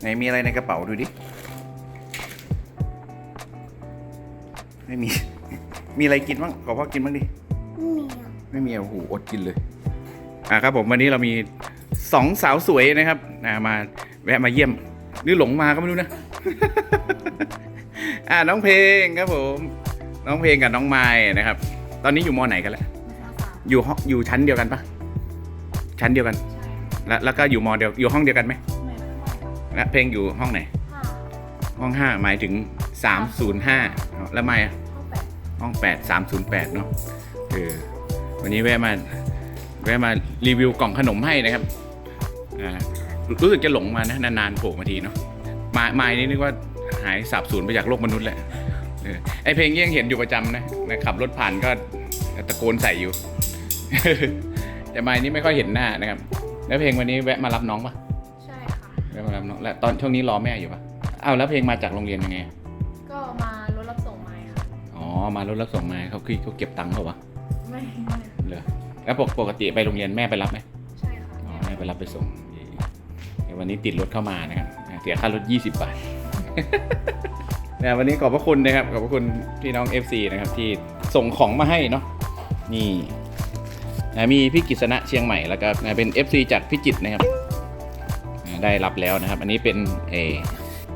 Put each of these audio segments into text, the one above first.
ไหนมีอะไรในกระเป๋าดูดิ ไม่มี มีอะไรกินบ้างขอพ่อกินบ้างดิ ไม่มีอะไม่มีอะโอ้โหอดกินเลย อะครับผมวันนี้เรามีสองสาวสวยนะครับอ่ามาแวะมาเยี่ยม หรือหลงมาก็ไม่รู้นะ อ่าน้องเพลงครับผม น้องเพลงกับน้องไม้นะครับ ตอนนี้อยู่มอไหนกันแล้ว อยู่ห้องอยู่ชั้นเดียวกันปะชั้นเดียวกัน แล้วแล้วก็อยู่มอเดียวอยู่ห้องเดียวกันไหม และเพลงอยู่ห้องไหนค่ะห้องห้าหมายถึงสามศูนย์ห้าแล้วไม่อะห้องแปดห้องแปดสามศูนย์แปดเนาะเออวันนี้แวะมาแวะมารีวิวกล่องขนมให้นะครับอ่ารู้สึกจะหลงมานะ นานๆโผล่มาทีเนาะมามานี่นึกว่าหายสับสูญไปจากโลกมนุษย์แหละเออไอเพลงยังเห็นอยู่ประจำนะนะขับรถผ่านก็ตะโกนใส่อยู่ แต่มานี่ไม่ค่อยเห็นหน้านะครับ แล้วเพลงวันนี้แวะมารับน้องปะ ใช่ค่ะแวะมารับน้องแล้วตอนช่วงนี้รอแม่อยู่ปะอ้าวแล้วเพลงมาจากโรงเรียนยังไง ก็มารถรับส่งไม้ค่ะ อ๋อ มารถรับส่งมาเขาคือเขาเก็บตังค์เขาวะไม่ไม่เหรอแล้วปกปกติไปโรงเรียนแม่ไปรับไหมใช่ค่ะอ๋อแม่ไปรับไปส่งเดี๋ยววันนี้ติดรถเข้ามานะครับเสียค่ารถ 20 บาทเนี่ยวันนี้ขอบพระคุณนะครับขอบพระคุณพี่น้อง FC นะครับที่ส่งของมาให้เนาะนี่นะมีพี่กิษณะเชียงใหม่แล้วก็เป็น FC จากพิจิตรนะครับอ่า ได้รับแล้วนะครับ อันนี้เป็นเอ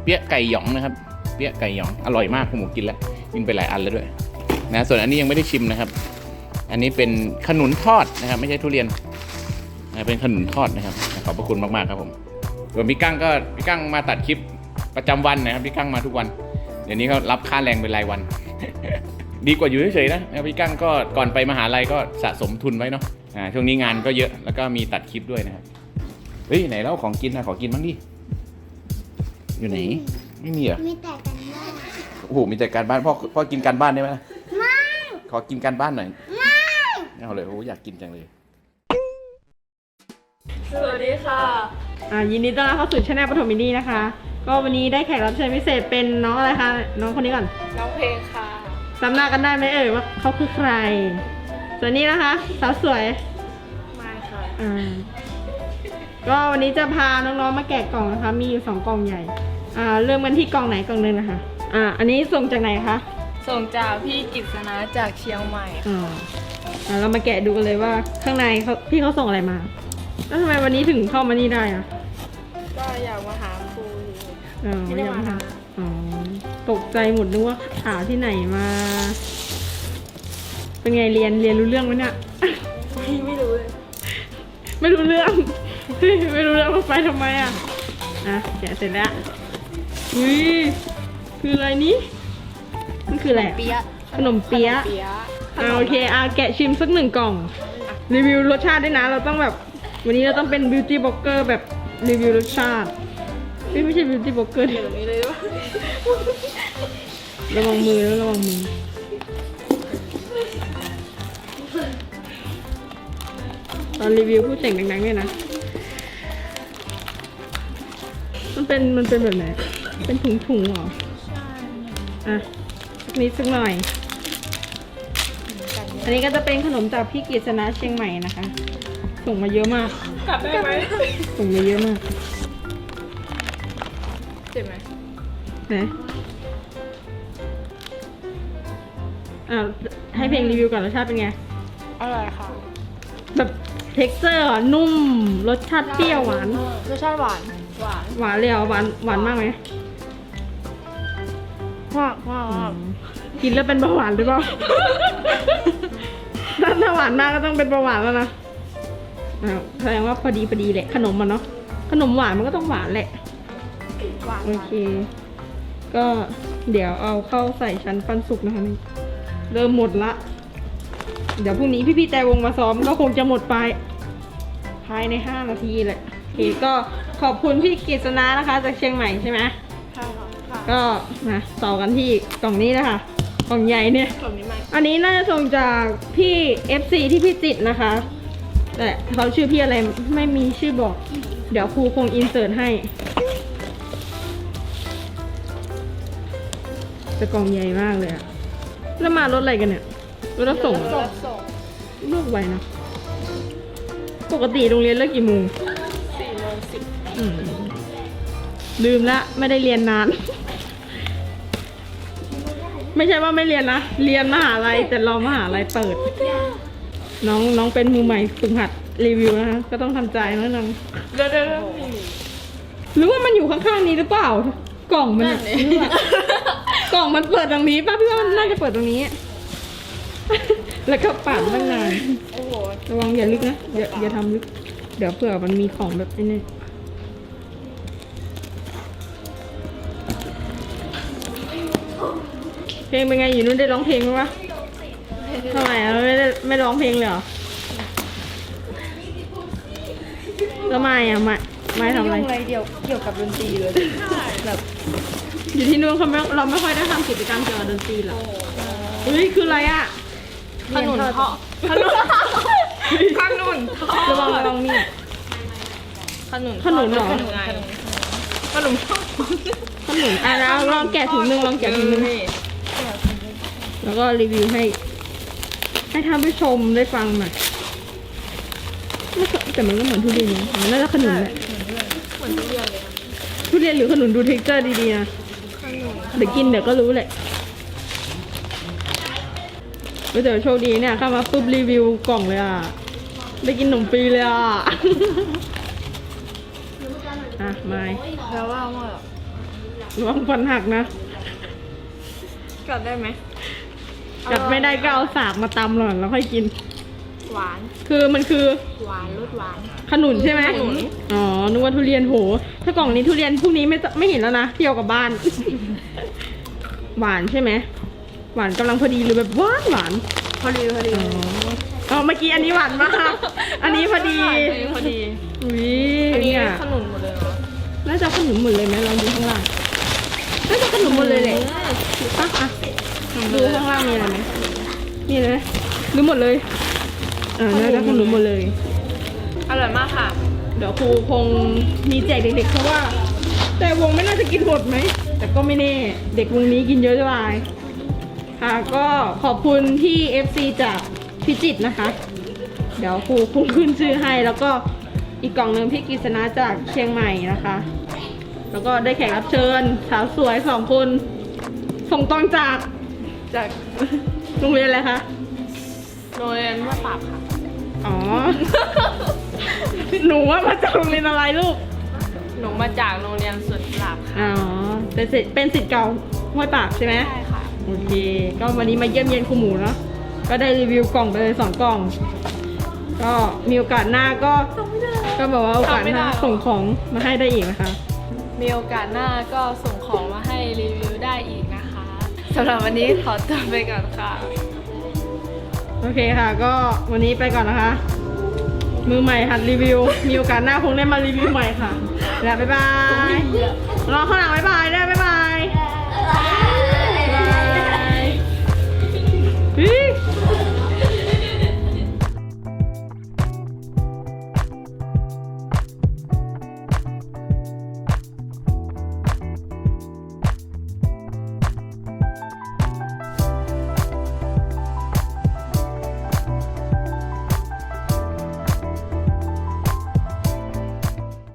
เปี๊ยะไก่หยองนะครับเปี๊ยะไก่หยองอร่อยมากผมกินแล้วกินไปหลายอันแล้วด้วยนะส่วนอันนี้ยังไม่ได้ชิมนะครับ อันนี้เป็นขนุนทอดนะครับ ไม่ใช่ทุเรียนนะเป็นขนุนทอดนะครับ ขอบพระคุณมากๆครับผมส่วนพี่กั้งก็พี่กั้งมาตัดคลิปประจำวันนะครับพี่กั้งมาทุกวัน เดี๋ยวนี้เขารับค่าแรงเป็นรายวัน ดีกว่าอยู่เฉยๆนะพี่กั้งก็ก่อนไปมหาลัยก็สะสมทุนไว้เนาะช่วงนี้งานก็เยอะแล้วก็มีตัดคลิปด้วยนะครับ เฮ้ยไหนเล่าของกินนะขอกินบ้างดิ อยู่ไหน ไม่มีเหรอ มีแต่กันว่าโอ้โห มีแต่การบ้านพ่อพ่อกินการบ้านได้ไหมล่ะไม่ขอกินการบ้านหน่อยไม่เอาเลยโอ้อยากกินจังเลย สวัสดีค่ะ อ่ายินดีต้อนรับเข้าสู่ช anel ปฐมมินีนะคะ ก็วันนี้ได้แขกรับเชิญพิเศษเป็นน้องอะไรคะ น้องคนนี้ก่อนน้องเพลงค่ะ จำหน้ากันได้ไหมเอ่ยว่าเขาคือใคร ส่วนนี้นะคะ สาวสวย มาค่ะ อ่า ก็วันนี้จะพาน้องๆมาแกะกล่องนะคะ มีอยู่สองกล่องใหญ่ อ่าเริ่มกันที่กล่องไหนกล่องหนึงนะคะ อ่า อันนี้ส่งจากไหนคะส่งจากพี่กิษณะจากเชียงใหม่ค่ะอ่าอ่าเรามาแกะดูกันเลยว่าข้างในเขาพี่เขาส่งอะไรมา แล้วทำไมวันนี้ถึงเข้ามานี่ได้อะก็อยากมาหาครูอ๋อไม่ได้มาหาอ๋อตกใจหมดนึกว่าหาที่ไหนมา เป็นไงเรียนเรียนรู้เรื่องไหมเนี่ย ไม่ไม่รู้เลยไม่รู้เรื่อง ไม่รู้เรื่องว่าไปทำไมอะ อะแกะเสร็จแล้วอุ้ยคืออะไรนี้มันคืออะไรอะเปี๊ยะขนมเปี๊ยะเปี๊ยะอ่าโอเคอะแกะชิมสักหนึ่งกล่อง รีวิวรสชาติด้วยนะ เราต้องแบบ วันนี้เราต้องเป็น beauty blogger แบบรีวิวรสชาติเฮ้ยไม่ใช่ beauty blogger ดิเดี๋ยวนี้เลยวะระวังมือแล้วระวังมือ ตอนรีวิวพูดเสียงดังๆเนี่ยนะ มันเป็นมันเป็นแบบไหน เป็นถุงถุงๆเหรอ ใช่อะสักนิดสักหน่อยอันนี้ก็จะเป็นขนมจากพี่กฤษณะเชียงใหม่นะคะ ส่งมาเยอะมากกัดได้ไหมส่งมาเยอะมากเจ็บไหมนะอ่าให้เพลงรีวิวก่อนรสชาติเป็นไง อร่อยค่ะแบบเท็กเจอร์นุ่ม รสชาติเปรี้ยวหวาน รสชาติหวาน หวานหวานเลยเหรอหวานหวานมากไหมมากมากมากกินแล้วเป็นเบาหวานหรือเปล่า ถ้าถ้าหวานมากก็ต้องเป็นเบาหวานแล้วนะอ่าแสดงว่าพอดีพอดีแหละ ขนมมันเนาะขนมหวานมันก็ต้องหวานแหละ หวานโอเค ก็เดี๋ยวเอาเข้าใส่ชั้นปันสุกนะคะนี่เริ่มหมดละ เดี๋ยวพรุ่งนี้พี่ๆแต่วงมาซ้อมก็คงจะหมดไป ภายใน5นาทีแหละโอเคก็ ขอบคุณพี่กฤษณะนะคะ จากเชียงใหม่ใช่ไหมใช่ค่ะค่ะก็มาต่อกันที่กล่องนี้นะคะกล่องใหญ่เนี่ย กล่องนี้ไหมอันนี้น่าจะส่งจากพี่ FC ที่พี่จิตรนะคะ แต่เขาชื่อพี่อะไรไม่มีชื่อบอก เดี๋ยวครูคงอินเสิร์ตให้ แต่กล่องใหญ่มากเลยอะแล้วมารถอะไรกันเนี่ยรถรับส่งเหรส่องส่ง เลิกไวนะ ปกติโรงเรียนเลิกกี่โมงสี่โมงสิบอืม ลืมละไม่ได้เรียนนาน ไม่ใช่ว่าไม่เรียนนะ เรียนมหาลัยแต่รอมหาลัยเปิด น้องน้องเป็นมือใหม่ฝึกหัดรีวิวนะคะก็ต้องทำใจนะน้องเดี๋ยวเดี๋ยวเดี๋ยวหรือว่ามันอยู่ข้างๆนี้หรือเปล่า กล่องมันอะหรือว่ากล่องมันเปิดตรงนี้ป่ะพี่ว่ามันน่าจะเปิดตรงนี้ แล้วก็ปาดมันนานโอ้โหระวังอย่าลึกนะอย่าอย่าทำลึก เดี๋ยวเผื่อมันมีของแบบนี้ เพลงเป็นไงอยู่นู้นได้ร้องเพลงไหมวะทำไมอะไม่ได้ไม่ร้องเพลงเลยเหรอแล้วไม่อะไม่ไม่ทำอะไรอะไรเดียวเกี่ยวกับดนตรีเลย แบบอยู่ที่นู้นเขาไม่เราไม่ค่อยได้ทำกิจกรรมเกี่ยวกับดนตรีหรอกเฮ้ยคืออะไรอะขนุนเทาะขนุนขนุนระวังระวังมีดขนุนขนุนเหรอขนุนไงขนุนทอดขนุนอะแล้วลองแกะถุงหนึงลองแกะถุงหนึง แล้วก็รีวิวให้ ให้ท่านผู้ชมได้ฟังหน่อยไม่เคยแต่มันก็เหมือนทุเรียนนะมันน่าจะขนุนแหละเหมือนทุเรียนเลยอะทุเรียนหรือขนุนดูเท็กเจอร์ดีๆนะขนุนเดี๋ยวกินเดี๋ยวก็รู้แหละเดี๋ยวโชคดีเนี่ยเข้ามาปุ๊บรีวิวกล่องเลยอะ ได้กินขนมฟรีเลยอะ อะไม่แปลว่าว่าระวังฟันหักนะกัดได้ไหม กัดไม่ได้ก็เอาสากมาตำหน่อยแล้วค่อยกิน หวาน คือมันคือหวานรสหวาน ขนุนใช่ไหมขนุน อ๋อนึกว่าทุเรียนโห ถ้ากล่องนี้ทุเรียนพรุ่งนี้ไม่ตไม่เห็นแล้วนะเที่ยวกลับบ้าน หวานใช่ไหมหวานกำลังพอดีหรือแบบหวานหวานพอดีพอดีอ๋ออ๋อเมื่อกี้อันนี้หวานมาก อันนี้พอดีอันนี้พอดีอุ้ยอันนี้เนี่ยขนุนหมดเลยเหรอน่าจะขนุนหมดเลยไหมลองดูข้างล่างน่าจะขนุนหมดเลยแหละอะอะ ดูข้างล่างมีอะไรไหมมีอะไรไหมดูหมดเลยอ่าน่าจะขนุนหมดเลย อร่อยมากค่ะ เดี๋ยวครูคงมีแจกเด็กๆเพราะว่า แต่วงไม่น่าจะกินหมดไหม แต่ก็ไม่แน่ เด็กวงนี้กินเยอะจะตายค่ะก็ขอบคุณที่ FC จากพิจิตรนะคะ เดี๋ยวครูคงขึ้นชื่อให้แล้วก็อีกกล่องหนึ่งพี่กฤษณะจากเชียงใหม่นะคะ แล้วก็ได้แขกรับเชิญสาวสวยสองคนส่งตรงจาก จากโรงเรียนอะไรคะ โรงเรียนว่าปราบค่ะ อ๋อ หนูว่ามาจากโรงเรียนอะไรลูก หนูมาจากโรงเรียนสวนกุหลาบค่ะ อ๋อ เป็นสิทธิ์เป็นสิทธิ์เก่าห้วยปากใช่ไหม ใช่ค่ะ โอเค ก็วันนี้มาเยี่ยมเยียนครูหมูเนาะ ก็ได้รีวิวกล่องไปเลยสองกล่อง ก็มีโอกาสหน้าก็ ก็บอกว่าโอกาสหน้าส่งของมาให้ได้อีกนะคะ มีโอกาสหน้าก็ส่งของมาให้ สำหรับวันนี้ขอตัวไปก่อนค่ะ โอเคค่ะ ก็วันนี้ไปก่อนนะคะ มือใหม่หัดรีวิว มีโอกาสหน้าคงได้มารีวิวใหม่ค่ะ แล้วบ๊ายบายรอข้างหลังบ๊ายบายได้บ๊ายบาย